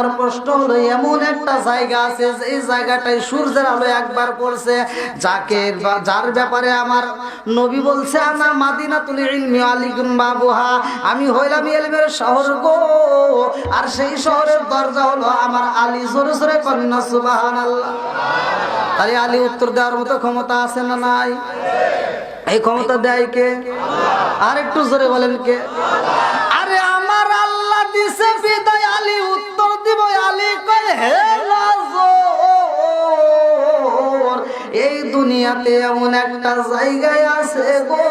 Number প্রশ্ন হলো, এমন একটা জায়গা আছে এই জায়গাটায় সূর্যের আলো একবার পড়ছে? যাকে যার ব্যাপারে আমার নবী বলছে আমার মাদিনাতুল ইলমি আলিকুম বাবুহা। আমি হইলাম ইলমের শহর গো। আর সেই শহরের দরজা হলো আমার আলী জোরে জোরে কন্যা সুবহানাল্লাহ। আরে আলী, উত্তর দেওয়ার মতো ক্ষমতা আছে না নাই? এই ক্ষমতা দেয় কে? আর একটু জোরে বলেন কে? দুনিয়াতে এমন একটা জায়গায় আছে গো,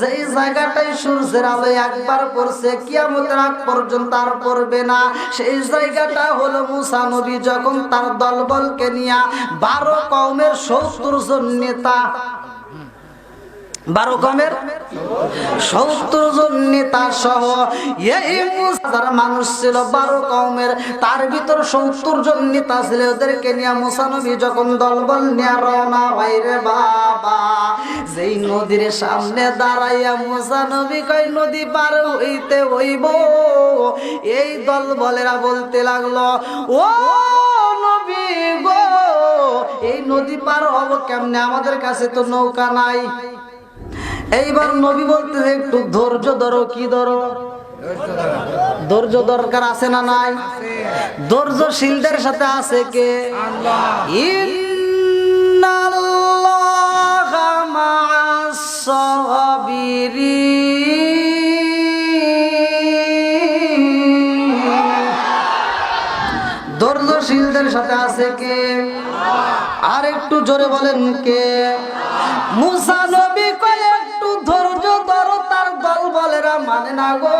যেই জায়গাটাই সূর্যের আলো একবার পড়ছে, কিয়ামতের আগ পর্যন্ত আর পড়বে না। সেই জায়গাটা হলো মুসা নবী যখন তার দলবলকে নিয়ে বারো কওমের সত্তর জন নেতা বারো কমের সত্তর জন নেতা সহ মুসার মানুষ ছিল বারো কমের। তার ভিতর সত্তর জন নেতা ছিল, ওদেরকে নিয়ে মুসানবী যখন দলবল নিয়ে রওনা হয় রে বাবা, যেই নদীর সামনে দাঁড়াইয়া মুসানবী কয়, নদী পার হইতে হইব। এই দল বলেরা বলতে লাগল, ও নবী গো, এই নদী পার হব কেমনে? আমাদের কাছে তো নৌকা নাই। এইবার নবী বলতেছে, একটু ধৈর্য ধরো, কি ধরো? ধৈর্য দরকার আছে না নাই? ধৈর্যশীলদের সাথে আছে কে। ধৈর্যশীলদের সাথে আছে কে? আর একটু জোরে বলেন কে? মুসা মানে না গো।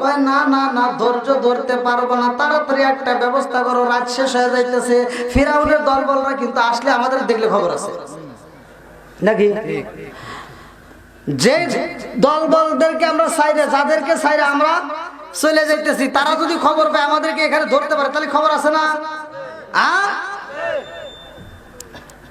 কয়, না না না, ধৈর্য ধরতে পারব না। তাড়াতাড়ি একটা ব্যবস্থা করো, রাত শেষ হয়ে যাইতেছে। ফিরাউনের দল বলরা কিন্তু আসলে আমাদের দেখলে খবর আছে। নাকি? যে দলবলদেরকে আমরা সাইরে, যাদেরকে সাইরে আমরা চলে যাইতেছি, তারা যদি খবর পায় আমাদেরকে এখানে ধরতে পারে, তাহলে খবর আছে না?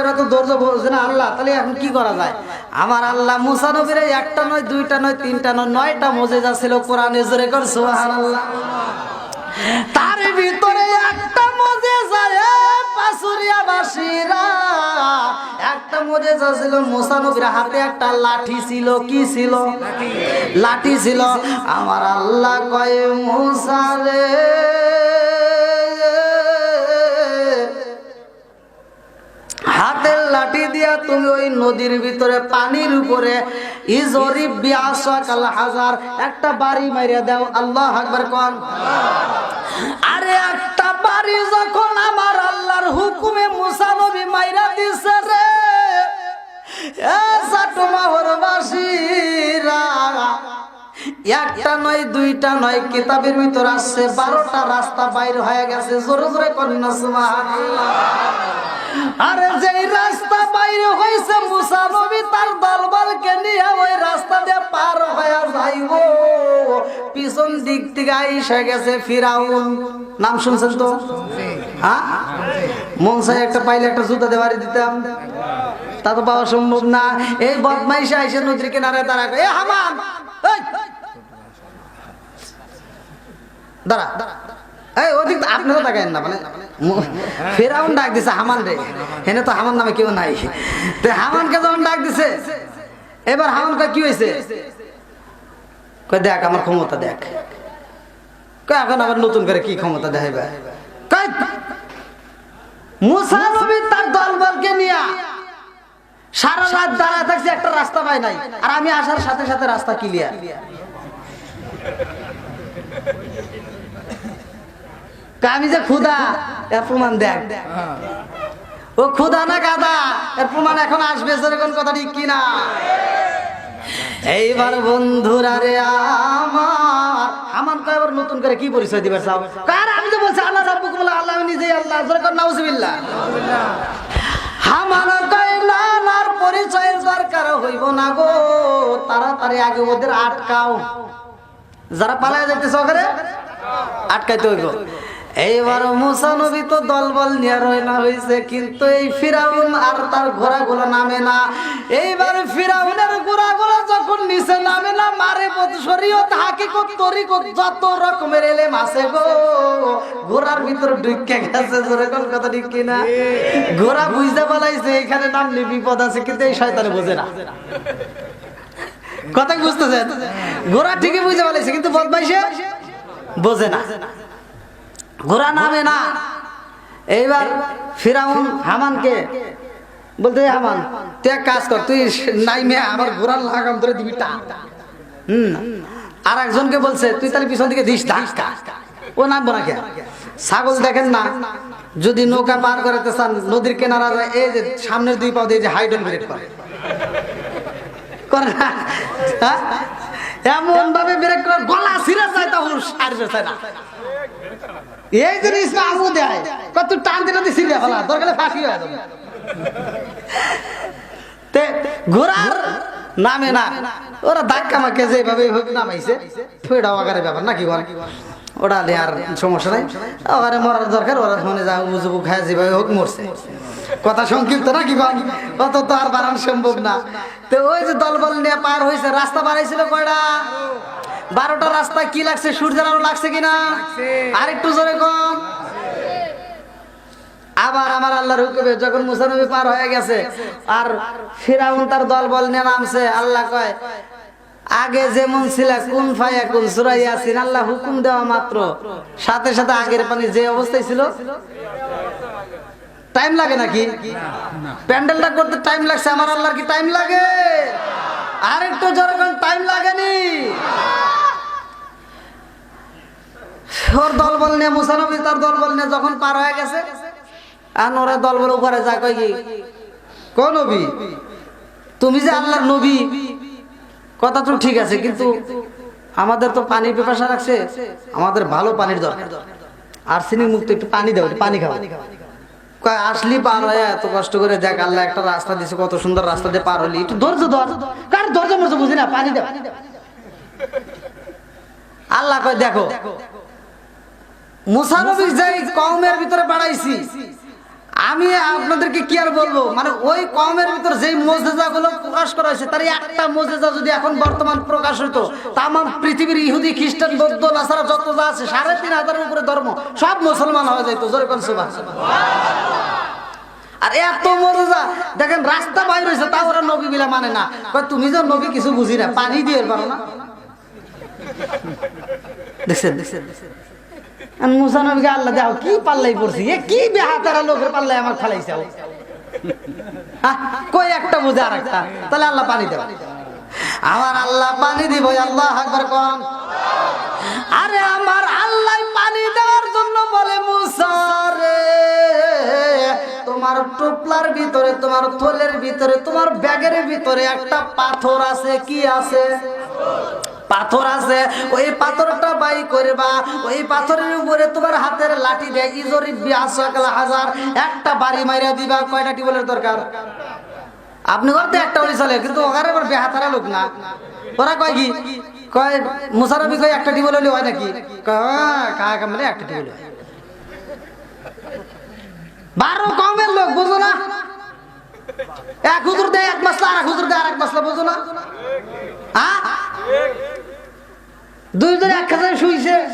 ওরা তো না, আল্লাহ এখন করা যায়? আমার আল্লাহ একটা নয়, দুইটা নয়, তিনটা নয়, নয়টা ছিল জোরে সুবহানাল্লাহ। তার ভিতরে একটা একটা হাতে, একটা লাঠি ছিল, কি ছিল? লাঠি ছিল। আমার আল্লাহ কয়, মুসা ওই নদীর ভিতরে পানির উপরে হাজার একটা বাড়ি মারিয়া দাও, আল্লাহ আকবার কোন। আরে একটা বাড়ি যখন আমার আল্লাহর হুকুমে মুসা নবী মাইরা দিছে রে একটা নয়, দুইটা নয়, কিতাবের ভিতর আসছে, বারোটা রাস্তা বাইর হয়ে গেছে, জোরে জোরে কন্যা সুবহানাল্লাহ। আরে রাস্তা হয়েছে মুসা নবী তার দলবলকে নিয়ে ওই রাস্তা দিয়ে পার হয়ে যাইব। পিছন দিক থেকে আইসা গেছে ফিরাউন। নাম শুনছেন তো? হ্যাঁ? মন চাই একটা পাইলে একটা জুতা দেওয়ারি দিতাম। তা তো পাওয়া সম্ভব না। এই বদমাইশে আইসে নদীর কিনারে দাঁড়া এ হামান! এই! দাঁড়া। মানে ডাক দিছে হামান হামান নামে নাই। ডাক দিছে কি কয়, দেখ, আমার ক্ষমতা দেখ। এখন আবার নতুন করে কি ক্ষমতা নবী তার দলবলকে নিয়ে সারা রাত দাঁড়ায় থাকছে, একটা রাস্তা পাই নাই। আর আমি আসার সাথে সাথে রাস্তা ক্লিয়ার আমি যে ক্ষুদা এর প্রমাণ দেখ। ও ক্ষুদা না গাদা এর প্রমাণ এখন আসবে যেরকম কথা ঠিক কিনা। এইবার বন্ধুরা রে আমার কয় আবার নতুন করে কি পরিচয় দিবার চাও? কার? আমি তো বলছি আল্লাহ রাব্বুকুম আল্লাহ নিজেই আল্লাহ। যেরকম নাউজুবিল্লাহ। হামান কয়, না, নার পরিচয়ের দরকার হইব না গো। তাড়াতাড়ি আগে ওদের আটকাও। যারা পালায় যাইতেছে ওখানে, আটকাইতে হইব। এইবার মুসা নবী তো দলবল নিয়ে রয়না হয়েছে কিন্তু এই ফিরাউন আর তার ঘোড়াগুলো নামে না। এইবার ফিরাউনের ঘোড়াগুলো যখন নিচে নামে না, মারে শরীয়ত, হাকিকত, তরিকত, যত রকমের এলেম আছে গো। ঘোড়ার ভিতরে ঢুকে গেছে, জোরে কোন কথা ঠিক কিনা? ঘোড়া বুঝতে পালাইছে, এখানে নামলে বিপদ আছে, কিন্তু এই শয়তানে বোঝে না। কথা বুঝতেছেন? ঘোড়া ঠিকই বুঝতে পারছে কিন্তু বদমাইশে বোঝে না। ঘোড়া নামে না। এইবার ফিরাউন হামানকে বলতে হামান, তুই এক কাজ কর, তুই নাই মেয়ে আমার ঘোড়ার লাগাম ধরে দিবি টা হুম। আর একজনকে বলছে, তুই তাহলে পিছন দিকে দিস, ধাক্কা। ও নামবো না কে ছাগল দেখেন না, যদি নৌকা পার করাতে চান, নদীর কেনারা যায়, এই যে সামনের দুই পাও দিয়ে যে হাইড্রোল ব্রেক করে? এমন ভাবে ব্রেক করে গলা ছিঁড়ে যায়, তখন সার বেছে না। এই জিনিস না আমু দেয়, কত টান দিলে ছিঁড়ে ফেলা দরকার ফাঁসি হয়ে যাবে। তে ঘোড়ার নামে না, ওরা ধাক্কা মাকে যেভাবে নামাইছে ফেড়াও আকারে ব্যাপার নাকি বলে? ওটা আর সমস্যা নাই। ওখানে মরার দরকার, ওরা মনে যা উজুবু খায়, যেভাবে হোক মরছে। কথা সংক্ষিপ্ত নাকি বল? অত তো আর বাড়ানো সম্ভব না। তো ওই যে দলবল নিয়ে পার হয়েছে রাস্তা বাড়াইছিল কয়টা? বারোটা রাস্তা কি লাগছে? সূর্যের আলো লাগছে কিনা? আর একটু জোরে কম আবার আমার আল্লাহর হুকুমে যখন মুসানবী পার হয়ে গেছে আর ফিরাউন তার দল বল নিয়ে নামছে আল্লাহ কয় আগে যেমন ছিল কোন ফায়া কোন সুরাই আসিন আল্লাহ হুকুম দেওয়া মাত্র। সাথে সাথে আগের পানি যে অবস্থায় ছিল টাইম লাগে নাকি? প্যান্ডেলটা করতে টাইম লাগছে আমার আল্লাহর কি টাইম লাগে? আর একটু জোরে টাইম লাগেনি। ওর দল বল নিয়ে মুসানবী তার দল বল নিয়ে যখন পার হয়ে গেছে, আর ওরা দল বল উপরে যা কয় কি? কোন নবী, তুমি যে আল্লাহর নবী, কথা তো ঠিক আছে, কিন্তু আমাদের তো পানির পেপাসা রাখছে আমাদের ভালো পানির দরকার। আর আর্সেনিক মুক্ত একটু পানি দাও পানি খাও। আসলি পার হয়ে এত কষ্ট করে দেখ, আল্লাহ একটা রাস্তা দিছে, কত সুন্দর রাস্তা দিয়ে পার হলি। একটু ধৈর্য ধর। কার ধৈর্য মরছে বুঝি না? পানি দাও। আল্লাহ কয়, দেখো মুসানবী যেই কওমের ভিতরে বাড়াইছি, আমি আপনাদেরকে কি আর বলব? মানে ওই কমের ভিতর যেই গুলো প্রকাশ করা হয়েছে, তার একটা মোজেজা যদি এখন বর্তমান প্রকাশ হতো তাম পৃথিবীর ইহুদি, খ্রিস্টান, বৌদ্ধ, নাসারা যত যা আছে, সাড়ে তিন হাজারের উপরে ধর্ম, সব মুসলমান হয়ে যাইতো, জোরে কোন সুবাহ। আর এত মজা দেখেন রাস্তা বাইর হয়েছে, তা ওরা নবী বিলা মানে না। তুমি যে নবী কিছু বুঝি না, পানি দিয়ে পারো না? দেখছেন? দেখছেন আমি মুসা নবীকে আল্লাহ দাও, কি পাল্লাই পড়ছি? এ কি বেহাতারা লোকের পাল্লাই আমার ফেলাইছে? কই একটা বুঝে আর একটা তাহলে আল্লাহ পানি দেব আমার আল্লাহ পানি দিব আল্লাহ একবার কম আরে আমার আল্লাহ পানি দেওয়ার জন্য বলে মুসারে তোমার টোপলার ভিতরে, তোমার থলের ভিতরে, তোমার ব্যাগের ভিতরে একটা পাথর আছে, কি আছে? পাথর আছে, ওই পাথরটা বাই করবা, ওই পাথরের উপরে তোমার হাতের লাঠি দেয় ইজরি বিয়াসাকাল হাজার একটা বাড়ি মাইরা দিবা, কয়টা টিবলের দরকার? আপনি করতে একটা ওই চলে কিন্তু ওখানে আবার বেহাতারা লোক না। ওরা কয় কি? কয় মুসারবি কয় একটা টিবল হলে হয় নাকি? কয় কামলে একটা হয়। বারো কমের লোক, বুঝো না। এক হুজুর দেয়, এক মাসলা, আর এক হুজুর দেয়, আর এক মাসলা, বুঝো না। হ্যাঁ? Durdur arkadaş şu işi.